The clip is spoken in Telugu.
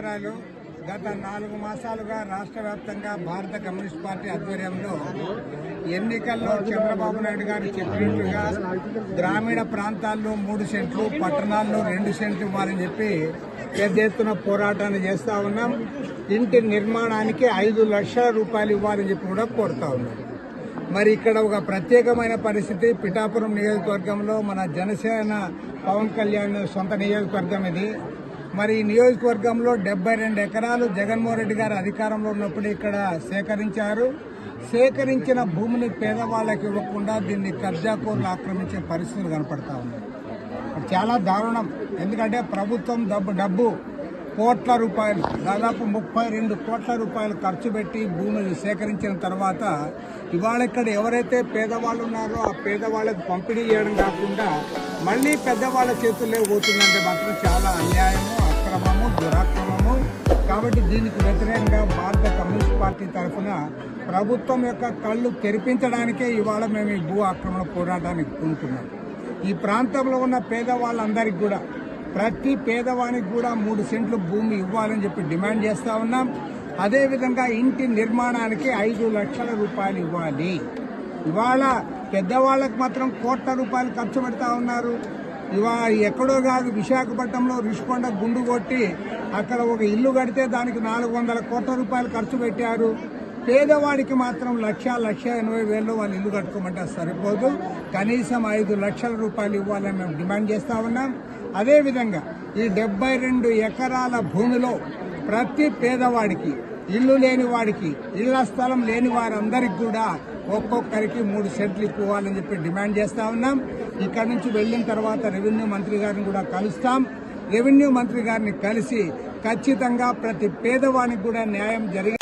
ప్రచారాలు గత నాలుగు మాసాలుగా రాష్ట్ర వ్యాప్తంగా భారత కమ్యూనిస్ట్ పార్టీ ఆధ్వర్యంలో ఎన్నికల్లో చంద్రబాబు నాయుడు గారు చెప్పినట్లుగా గ్రామీణ ప్రాంతాల్లో మూడు సెంట్లు పట్టణాల్లో రెండు సెంట్లు ఇవ్వాలని చెప్పి పెద్ద ఎత్తున పోరాటాన్ని చేస్తూ ఉన్నాం. ఇంటి నిర్మాణానికి ఐదు లక్షల రూపాయలు ఇవ్వాలని చెప్పి కూడా కోరుతా ఉన్నాం. మరి ఇక్కడ ఒక ప్రత్యేకమైన పరిస్థితి పిఠాపురం నియోజకవర్గంలో మన జనసేన పవన్ కళ్యాణ్ సొంత నియోజకవర్గం ఇది. మరి ఈ నియోజకవర్గంలో డెబ్బై రెండు ఎకరాలు జగన్మోహన్ రెడ్డి గారు అధికారంలో ఉన్నప్పుడు ఇక్కడ సేకరించారు. సేకరించిన భూమిని పేదవాళ్ళకి ఇవ్వకుండా దీన్ని కబ్జాకోర్లు ఆక్రమించే పరిస్థితులు కనపడతా ఉన్నాయి. చాలా దారుణం. ఎందుకంటే ప్రభుత్వం డబ్బు డబ్బు కోట్ల రూపాయలు దాదాపు ముప్పై రెండు కోట్ల రూపాయలు ఖర్చు పెట్టి భూమిని సేకరించిన తర్వాత ఇవాళ ఇక్కడ ఎవరైతే పేదవాళ్ళు ఉన్నారో ఆ పేదవాళ్ళకి పంపిణీ చేయడం కాకుండా మళ్ళీ పెద్దవాళ్ళ చేతుల్లో పోతుందంటే మాత్రం చాలా అన్యాయము అక్రమము దురాక్రమము. కాబట్టి దీనికి వ్యతిరేకంగా భారత కమ్యూనిస్ట్ పార్టీ తరఫున ప్రభుత్వం యొక్క కళ్ళు తెరిపించడానికే ఇవాళ మేము ఈ భూ ఆక్రమణ పోరాటానికి పూనుకున్నాం. ఈ ప్రాంతంలో ఉన్న పేదవాళ్ళందరికీ కూడా ప్రతి పేదవానికి కూడా మూడు సెంట్లు భూమి ఇవ్వాలని చెప్పి డిమాండ్ చేస్తా ఉన్నాం. అదేవిధంగా ఇంటి నిర్మాణానికి ఐదు లక్షల రూపాయలు ఇవ్వాలి. ఇవాళ పెద్దవాళ్ళకి మాత్రం కోట్ల రూపాయలు ఖర్చు పెడతా ఉన్నారు. ఇవా ఎక్కడో కాదు విశాఖపట్నంలో రిషికొండ గుండు కొట్టి అక్కడ ఒక ఇల్లు కడితే దానికి నాలుగు వందల కోట్ల రూపాయలు ఖర్చు పెట్టారు. పేదవాడికి మాత్రం లక్ష లక్ష ఎనభై వేలు వాళ్ళు ఇల్లు కట్టుకోమంటే సరిపోదు. కనీసం ఐదు లక్షల రూపాయలు ఇవ్వాలని మేము డిమాండ్ చేస్తా ఉన్నాం. అదేవిధంగా ఈ డెబ్బై రెండు ఎకరాల భూమిలో ప్రతి పేదవాడికి ఇల్లు లేని వాడికి ఇళ్ళ స్థలం లేని వారందరికి కూడా ఒక్కొక్కరికి మూడు సెంట్లు ఇవ్వాలని చెప్పి డిమాండ్ చేస్తా ఉన్నాం. ఇక్కడ నుంచి వెళ్ళిన తర్వాత రెవెన్యూ మంత్రి గారిని కూడా కలుస్తాం. రెవెన్యూ మంత్రి గారిని కలిసి ఖచ్చితంగా ప్రతి పేదవానికి కూడా న్యాయం జరిగి